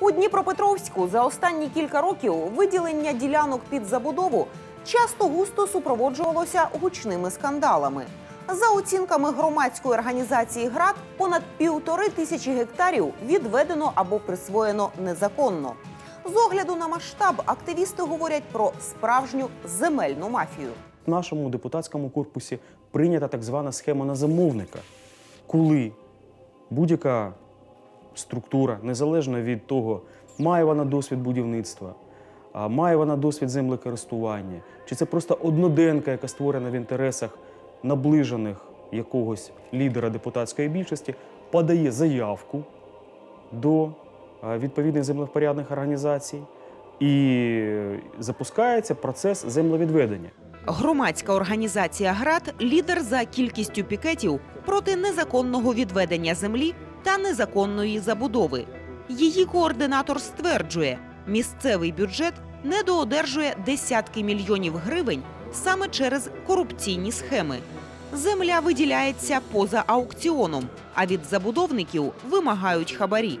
У Дніпропетровську за останні кілька років виділення ділянок під забудову часто густо супроводжувалося гучними скандалами. За оцінками громадської організації ГРАД, понад півтори тисячі гектарів відведено або присвоєно незаконно. З огляду на масштаб активісти говорять про справжню земельну мафію. В нашому депутатському корпусі прийнята так звана схема на замовника, коли будь-яка структура, незалежно від того, має вона досвід будівництва, має вона досвід землекористування, чи це просто одноденка, яка створена в інтересах наближених якогось лідера депутатської більшості, подає заявку до відповідних землевпорядних організацій і запускається процес землевідведення. Громадська організація ГРАД лідер за кількістю пікетів проти незаконного відведення землі та незаконної забудови. Її координатор стверджує, місцевий бюджет недоодержує десятки мільйонів гривень саме через корупційні схеми. Земля виділяється поза аукціоном, а від забудовників вимагають хабарі.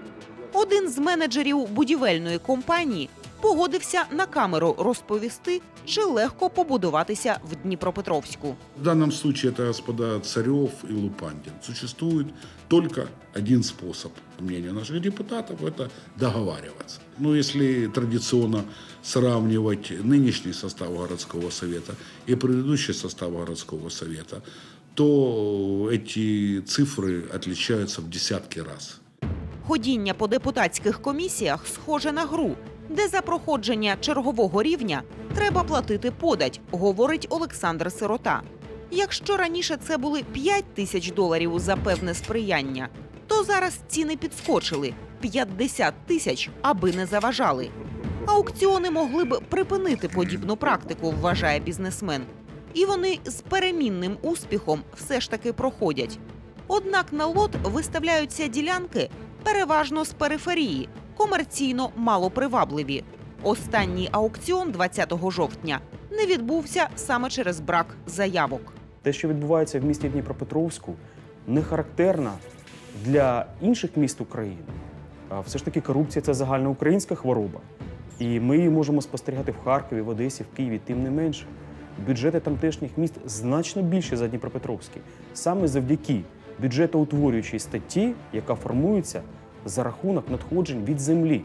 Один з менеджерів будівельної компанії погодився на камеру розповісти, чи легко побудуватися в Дніпропетровську. В данном случае это господа Царев и Лупандин. Существует только один способ, по мнению наших депутатов, это договариваться. Но если традиционно сравнивать нынешний состав городского совета и предыдущий состав городского совета, то эти цифры отличаются в десятки раз. Ходіння по депутатських комісіях схоже на гру, де за проходження чергового рівня треба платити подать, говорить Олександр Сирота. Якщо раніше це були 5 тисяч доларів за певне сприяння, то зараз ціни підскочили 50 тисяч, аби не заважали. Аукціони могли б припинити подібну практику, вважає бізнесмен. І вони з перемінним успіхом все ж таки проходять. Однак на лот виставляються ділянки переважно з периферії, комерційно малопривабливі. Останній аукціон 20 жовтня не відбувся саме через брак заявок. Те, що відбувається в місті Дніпропетровську, не характерно для інших міст України. Все ж таки корупція це загальноукраїнська хвороба. І ми її можемо спостерігати в Харкові, в Одесі, в Києві, тим не менше. Бюджети тамтешніх міст значно більші за Дніпропетровський. Саме завдяки бюджетоутворюючій статті, яка формується за рахунок надходжень від землі.